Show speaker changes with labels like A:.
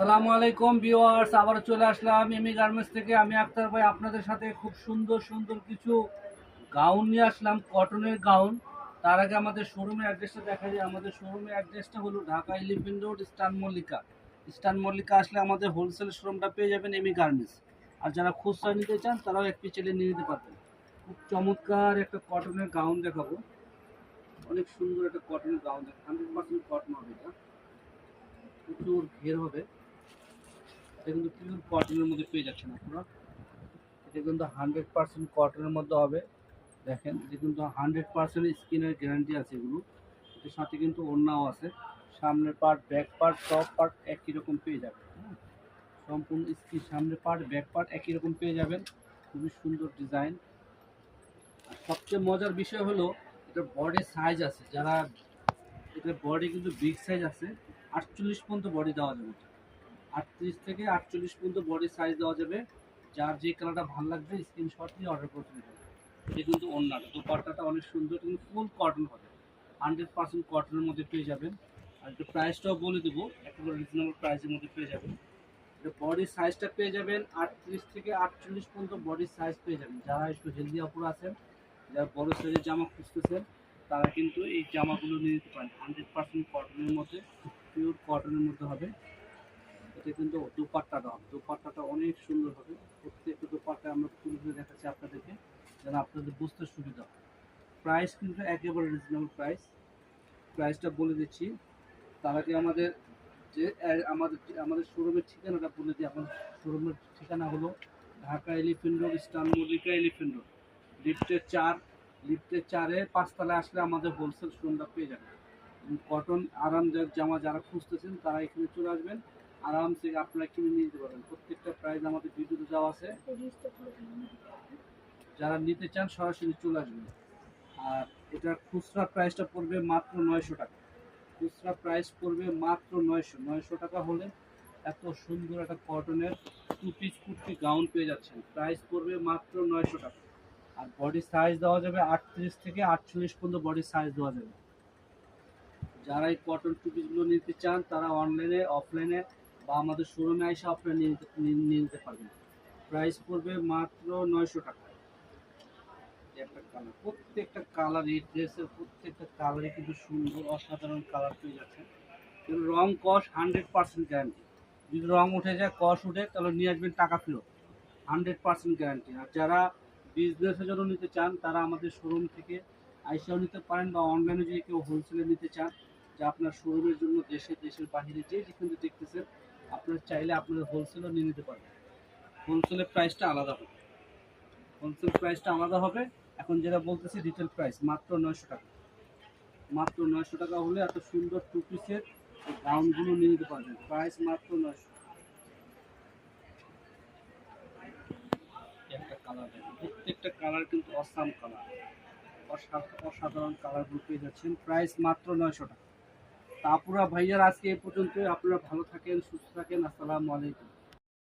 A: আসসালামু আলাইকুম ভিউয়ার্স আবার চলে আসলাম এমি গার্মেন্টস থেকে। আমি আক্তার ভাই, আপনাদের সাথে খুব সুন্দর সুন্দর কিছু গাউন নিয়ে আসলাম, কটনের গাউন। তার আগে আমাদের শোরুমের অ্যাড্রেসটা দেখা যায়। আমাদের শোরুমের অ্যাড্রেসটা হলো Dhaka Elephant Road Eastern Mallika. Eastern Mallika আসলে আমাদের হোলসেল শোরুমটা পেয়ে যাবেন এমি গার্মেন্টস। আর যারা খুচরা নিতে চান, তারাও এক পিচেলে নিয়ে নিতে পারবেন। খুব চমৎকার একটা কটনের গাউন দেখাবো। অনেক সুন্দর একটা কটনের গাউন দেখাবো হান্ড্রেড পার্সেন্ট কটন হবে এটা। প্রচুর ঘের হবে। এটা কিন্তু পিওর কটনের মধ্যে পেয়ে যাচ্ছেন আপনারা। এটা কিন্তু হান্ড্রেড পার্সেন্ট কটনের মধ্যে হবে। দেখেন এটা কিন্তু হান্ড্রেড পার্সেন্ট স্কিনের গ্যারান্টি আছে এগুলো। এটার সাথে কিন্তু ওড়নাও আছে। সামনের part back part top part একই রকম পেয়ে যাবেন। হ্যাঁ? সম্পূর্ণ স্কিন সামনের পার্ট ব্যাক পার্ট একই রকম পেয়ে যাবেন। খুবই সুন্দর ডিজাইন আর সবচেয়ে মজার বিষয় হলো এটা বডি সাইজ আছে। যারা, এটার বডি কিন্তু বিগ সাইজ আছে, আটচল্লিশ পর্যন্ত বডি দেওয়া যাবে। আটত্রিশ থেকে আটচল্লিশ পর্যন্ত বডি সাইজ দেওয়া যাবে। যার যে কালারটা ভালো লাগবে স্ক্রিনশট নিয়ে অর্ডার করতে দেবেন এটা কিন্তু অন্যটা। দুপাট্টাটা অনেক সুন্দর, কিন্তু ফুল কটন হবে। হান্ড্রেড পার্সেন্ট কটনের মধ্যে পেয়ে যাবেন। আর একটু প্রাইসটাও বলে দেবো। একেবারে রিজনেবল প্রাইসের মধ্যে পেয়ে যাবেন। এটা বডি সাইজটা পেয়ে যাবেন। আটত্রিশ থেকে আটচল্লিশ পর্যন্ত বডি সাইজ পেয়ে যাবেন। যারা একটু হেলদি অপর আছেন, যারা বড় সাইজের জামা খুঁজতেছেন, তারা কিন্তু এই জামাগুলো নিয়ে নিতে পারেন। হান্ড্রেড পার্সেন্ট কটনের মধ্যে পিওর কটনের মধ্যে হবে। এটা কিন্তু দুপাট্টাটা হবে দুপাট্টাটা অনেক সুন্দর হবে। প্রত্যেকটা দুপাট্টা আমরা তুলে ধরে দেখাচ্ছি আপনাদেরকে, যেন আপনাদের বুঝতে সুবিধা হয়। প্রাইস কিন্তু একেবারে রিজনেবল প্রাইস প্রাইসটা বলে দিচ্ছি। তার আগে আমাদের যে আমাদের আমাদের শোরুমের ঠিকানাটা বলে দিই। আমাদের শোরুমের ঠিকানা হলো Dhaka Elephant Road Eastern Mallika Elephant Road লিফটের চার লিফটের চারে পাঁচতলায় আসলে আমাদের হোলসেল শোরুমটা পেয়ে যাবেন। কটন আরামদায়ক জামা যারা খুঁজতেছেন, তারা এখানে চলে আসবেন। আরামসে আপনারা কিনে নিয়ে যেতে পারবেন। প্রত্যেকটা প্রাইস আমাদের ভিডিওতে দেওয়া আছে। যারা নিতে চান, সরাসরি চলে আসবেন। আর এটার খুচরা প্রাইসটা পড়বে মাত্র নয়শো টাকা। খুচরা প্রাইস পড়বে মাত্র নয়শো। নয়শো টাকা হলে এত সুন্দর একটা কটনের টু পিস কুর্তি গাউন পেয়ে যাচ্ছেন। প্রাইস পড়বে মাত্র নয়শো টাকা। আর বডি সাইজ দেওয়া যাবে আটত্রিশ থেকে আটচল্লিশ পর্যন্ত বডি সাইজ দেওয়া যাবে। যারা এই কটন টু পিসগুলো নিতে চান, তারা অনলাইনে অফলাইনে বা আমাদের শোরুমে এসে আপনারা নিয়ে নিতে নিয়ে- নিতে পারবেন। প্রাইস পড়বে মাত্র নয়শো টাকা। কালার প্রত্যেকটা কালার এই ড্রেসের প্রত্যেকটা কালারই কিন্তু সুন্দর, অসাধারণ কালার পেয়ে যাচ্ছে কিন্তু রং কস হান্ড্রেড পার্সেন্ট গ্যারান্টি যদি রং উঠে যায় কস উঠে, তাহলে নিয়ে আসবেন টাকা ফেরত। হান্ড্রেড পার্সেন্ট গ্যারান্টি আর যারা বিজনেসের জন্য নিতে চান, তারা আমাদের শোরুম থেকে আইসাও নিতে পারেন বা অনলাইনে যদি কেউ হোলসেলে নিতে চান, যে আপনার শোরুমের জন্য দেশে, দেশের বাইরে যে যেখানে দেখতেছেন আপনারা চাইলে আপনার হোলসেলও নিয়ে নিতে পারবেন। হোলসেলের প্রাইসটা আলাদা হবে। হোলসেল প্রাইসটা আলাদা হবে। এখন যেটা বলতেছি রিটেল প্রাইস মাত্র নয়শো টাকা। মাত্র নয়শো টাকা হলে এত সুন্দর টু পিসের গাউনগুলো নিয়ে নিতে পারবেন। প্রাইস মাত্র নয়শো। কালার প্রত্যেকটা কালার কিন্তু অসাম কালার অসাধারণ কালারগুলো পেয়ে যাচ্ছেন। প্রাইস মাত্র নয়শো টাকা। তাপুরা ভাইয়ার আজকে এই পর্যন্ত আপনারা ভালো থাকেন সুস্থ থাকেন। আসসালামু আলাইকুম।